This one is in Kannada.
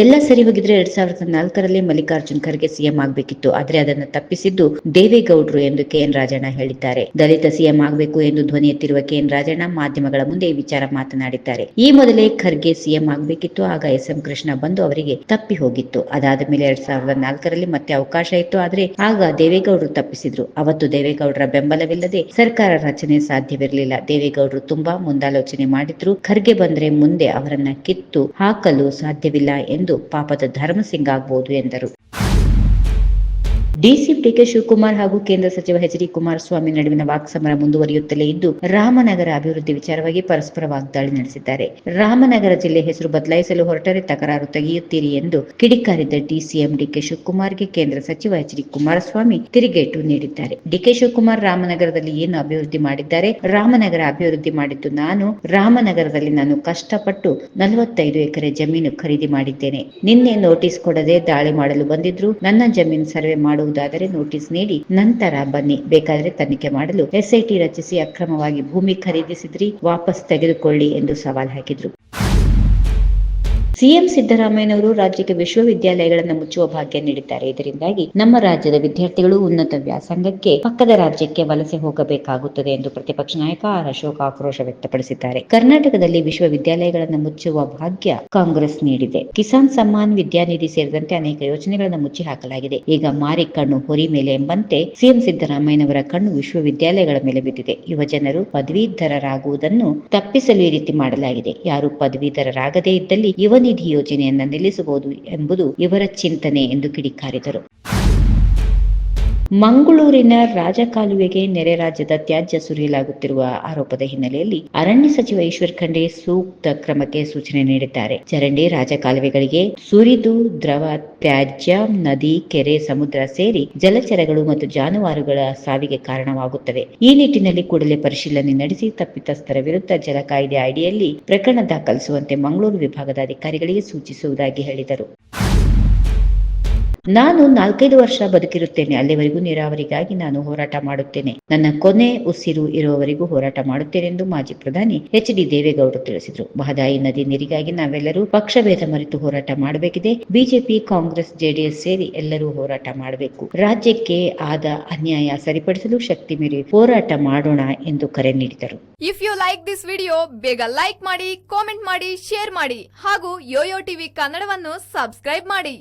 ಎಲ್ಲ ಸರಿ ಹೋಗಿದ್ರೆ ಎರಡ್ ಸಾವಿರದ ನಾಲ್ಕರಲ್ಲಿ ಮಲ್ಲಿಕಾರ್ಜುನ್ ಖರ್ಗೆ ಸಿಎಂ ಆಗಬೇಕಿತ್ತು. ಆದ್ರೆ ಅದನ್ನು ತಪ್ಪಿಸಿದ್ದು ದೇವೇಗೌಡರು ಎಂದು ಕೆಎನ್ ರಾಜಣ್ಣ ಹೇಳಿದ್ದಾರೆ. ದಲಿತ ಸಿಎಂ ಆಗಬೇಕು ಎಂದು ಧ್ವನಿ ಎತ್ತಿರುವ ಕೆಎನ್ ರಾಜಣ್ಣ ಮಾಧ್ಯಮಗಳ ಮುಂದೆ ಈ ವಿಚಾರ ಮಾತನಾಡಿದ್ದಾರೆ. ಈ ಮೊದಲೇ ಖರ್ಗೆ ಸಿಎಂ ಆಗಬೇಕಿತ್ತು, ಆಗ ಎಸ್ ಎಂ ಕೃಷ್ಣ ಬಂದು ಅವರಿಗೆ ತಪ್ಪಿ ಹೋಗಿತ್ತು. ಅದಾದ ಮೇಲೆ ಎರಡ್ ಸಾವಿರದ ನಾಲ್ಕರಲ್ಲಿ ಮತ್ತೆ ಅವಕಾಶ ಇತ್ತು, ಆದ್ರೆ ಆಗ ದೇವೇಗೌಡರು ತಪ್ಪಿಸಿದ್ರು. ಅವತ್ತು ದೇವೇಗೌಡರ ಬೆಂಬಲವಿಲ್ಲದೆ ಸರ್ಕಾರ ರಚನೆ ಸಾಧ್ಯವಿರಲಿಲ್ಲ. ದೇವೇಗೌಡರು ತುಂಬಾ ಮುಂದಾಲೋಚನೆ ಮಾಡಿದ್ರು. ಖರ್ಗೆ ಬಂದ್ರೆ ಮುಂದೆ ಅವರನ್ನ ಕಿತ್ತು ಹಾಕಲು ಸಾಧ್ಯವಿಲ್ಲ ಎಂದು ಪಾಪದ ಧರ್ಮಸಿಂಗ್ ಆಗಬಹುದು ಎಂದರು. ಡಿಸಿ ಡಿಕೆ ಶಿವಕುಮಾರ್ ಹಾಗೂ ಕೇಂದ್ರ ಸಚಿವ ಎಚ್ ಡಿ ಕುಮಾರಸ್ವಾಮಿ ನಡುವಿನ ವಾಕ್ಸಮರ ಮುಂದುವರಿಯುತ್ತಲೇ ಇದ್ದು, ರಾಮನಗರ ಅಭಿವೃದ್ಧಿ ವಿಚಾರವಾಗಿ ಪರಸ್ಪರ ವಾಗ್ದಾಳಿ ನಡೆಸಿದ್ದಾರೆ. ರಾಮನಗರ ಜಿಲ್ಲೆ ಹೆಸರು ಬದಲಾಯಿಸಲು ಹೊರಟರೆ ತಕರಾರು ತೆಗೆಯುತ್ತೀರಿ ಎಂದು ಕಿಡಿಕಾರಿದ್ದ ಡಿಸಿಎಂ ಡಿಕೆ ಶಿವಕುಮಾರ್ಗೆ ಕೇಂದ್ರ ಸಚಿವ ಎಚ್ ಡಿ ಕುಮಾರಸ್ವಾಮಿ ತಿರುಗೇಟು ನೀಡಿದ್ದಾರೆ. ಡಿಕೆ ಶಿವಕುಮಾರ್ ರಾಮನಗರದಲ್ಲಿ ಏನು ಅಭಿವೃದ್ಧಿ ಮಾಡಿದ್ದಾರೆ? ರಾಮನಗರ ಅಭಿವೃದ್ಧಿ ಮಾಡಿದ್ದು ನಾನು, ರಾಮನಗರದಲ್ಲಿ ನಾನು ಕಷ್ಟಪಟ್ಟು ನಲವತ್ತೈದು ಎಕರೆ ಜಮೀನು ಖರೀದಿ ಮಾಡಿದ್ದೇನೆ. ನಿನ್ನೆ ನೋಟಿಸ್ ಕೊಡದೆ ದಾಳಿ ಮಾಡಲು ಬಂದಿದ್ರು. ನನ್ನ ಜಮೀನು ಸರ್ವೆ ಮಾಡುವುದಾದರೆ ನೋಟಿಸ್ ನೀಡಿ. ನಂತರ ಬನ್ನಿ. ಬೇಕಾದರೆ ತನಿಖೆ ಮಾಡಲು ಎಸ್ಐಟಿ ರಚಿಸಿ ಅಕ್ರಮವಾಗಿ ಭೂಮಿ ಖರೀದಿಸಿದ್ರಿ. ವಾಪಸ್ ತೆಗೆದುಕೊಳ್ಳಿ ಎಂದು ಸವಾಲ್ ಹಾಕಿದ್ರು. ಸಿಎಂ ಸಿದ್ದರಾಮಯ್ಯನವರು ರಾಜ್ಯಕ್ಕೆ ವಿಶ್ವವಿದ್ಯಾಲಯಗಳನ್ನು ಮುಚ್ಚುವ ಭಾಗ್ಯ ನೀಡಿದ್ದಾರೆ. ಇದರಿಂದಾಗಿ ನಮ್ಮ ರಾಜ್ಯದ ವಿದ್ಯಾರ್ಥಿಗಳು ಉನ್ನತ ವ್ಯಾಸಂಗಕ್ಕೆ ಪಕ್ಕದ ರಾಜ್ಯಕ್ಕೆ ವಲಸೆ ಹೋಗಬೇಕಾಗುತ್ತದೆ ಎಂದು ಪ್ರತಿಪಕ್ಷ ನಾಯಕ ಆರ್ ಅಶೋಕ್ ಆಕ್ರೋಶ ವ್ಯಕ್ತಪಡಿಸಿದ್ದಾರೆ. ಕರ್ನಾಟಕದಲ್ಲಿ ವಿಶ್ವವಿದ್ಯಾಲಯಗಳನ್ನು ಮುಚ್ಚುವ ಭಾಗ್ಯ ಕಾಂಗ್ರೆಸ್ ನೀಡಿದೆ. ಕಿಸಾನ್ ಸಮ್ಮಾನ್ ವಿದ್ಯಾನಿಧಿ ಸೇರಿದಂತೆ ಅನೇಕ ಯೋಜನೆಗಳನ್ನು ಮುಚ್ಚಿ ಹಾಕಲಾಗಿದೆ ಈಗ ಮಾರಿ ಕಣ್ಣು ಹೊರಿ ಮೇಲೆ ಎಂಬಂತೆ ಸಿಎಂ ಸಿದ್ದರಾಮಯ್ಯನವರ ಕಣ್ಣು ವಿಶ್ವವಿದ್ಯಾಲಯಗಳ ಮೇಲೆ ಬಿದ್ದಿದೆ. ಯುವ ಜನರು ಪದವೀಧರರಾಗುವುದನ್ನು ತಪ್ಪಿಸಲು ಈ ರೀತಿ ಮಾಡಲಾಗಿದೆ. ಯಾರು ಪದವೀಧರರಾಗದೇ ಇದ್ದಲ್ಲಿ ಯುವ ನಿಧಿ ಯೋಜನೆಯನ್ನು ನಿಲ್ಲಿಸಬಹುದು ಎಂಬುದು ಇವರ ಚಿಂತನೆ ಎಂದು ಕಿಡಿಕಾರಿದರು. ಮಂಗಳೂರಿನ ರಾಜಕಾಲುವೆಗೆ ನೆರೆ ರಾಜ್ಯದ ತ್ಯಾಜ್ಯ ಸುರಿಯಲಾಗುತ್ತಿರುವ ಆರೋಪದ ಹಿನ್ನೆಲೆಯಲ್ಲಿ ಅರಣ್ಯ ಸಚಿವ ಈಶ್ವರ್ ಖಂಡೆ ಸೂಕ್ತ ಕ್ರಮಕ್ಕೆ ಸೂಚನೆ ನೀಡಿದ್ದಾರೆ. ಚರಂಡಿ ರಾಜಕಾಲುವೆಗಳಿಗೆ ಸುರಿದು ದ್ರವ, ತ್ಯಾಜ್ಯ, ನದಿ, ಕೆರೆ, ಸಮುದ್ರ ಸೇರಿ ಜಲಚರಗಳು ಮತ್ತು ಜಾನುವಾರುಗಳ ಸಾವಿಗೆ ಕಾರಣವಾಗುತ್ತವೆ. ಈ ನಿಟ್ಟಿನಲ್ಲಿ ಕೂಡಲೇ ಪರಿಶೀಲನೆ ನಡೆಸಿ ತಪ್ಪಿತಸ್ಥರ ವಿರುದ್ಧ ಜಲ ಕಾಯ್ದೆ ಅಡಿಯಲ್ಲಿ ಪ್ರಕರಣ ದಾಖಲಿಸುವಂತೆ ಮಂಗಳೂರು ವಿಭಾಗದ ಅಧಿಕಾರಿಗಳಿಗೆ ಸೂಚಿಸುವುದಾಗಿ ಹೇಳಿದರು. ನಾನು ನಾಲ್ಕೈದು ವರ್ಷ ಬದುಕಿರುತ್ತೇನೆ. ಅಲ್ಲಿವರೆಗೂ ನೀರಾವರಿಗಾಗಿ ನಾನು ಹೋರಾಟ ಮಾಡುತ್ತೇನೆ. ನನ್ನ ಕೊನೆ ಉಸಿರು ಇರುವವರೆಗೂ ಹೋರಾಟ ಮಾಡುತ್ತೇನೆ ಎಂದು ಮಾಜಿ ಪ್ರಧಾನಿ ಎಚ್ ಡಿ ದೇವೇಗೌಡರು ತಿಳಿಸಿದರು. ಮಹದಾಯಿ ನದಿ ನೀರಿಗಾಗಿ ನಾವೆಲ್ಲರೂ ಪಕ್ಷಭೇದ ಮರೆತು ಹೋರಾಟ ಮಾಡಬೇಕಿದೆ. ಬಿಜೆಪಿ, ಕಾಂಗ್ರೆಸ್, ಜೆಡಿಎಸ್ ಸೇರಿ ಎಲ್ಲರೂ ಹೋರಾಟ ಮಾಡಬೇಕು. ರಾಜ್ಯಕ್ಕೆ ಆದ ಅನ್ಯಾಯ ಸರಿಪಡಿಸಲು ಶಕ್ತಿ ಮೀರಿ ಹೋರಾಟ ಮಾಡೋಣ ಎಂದು ಕರೆ ನೀಡಿದರು. If you like this video ಬೇಗ ಲೈಕ್ ಮಾಡಿ ಕಾಮೆಂಟ್ ಮಾಡಿ ಶೇರ್ ಮಾಡಿ ಹಾಗೂ ಯೋಯೋ ಟಿವಿ ಕನ್ನಡವನ್ನು ಸಬ್ಸ್ಕ್ರೈಬ್ ಮಾಡಿ.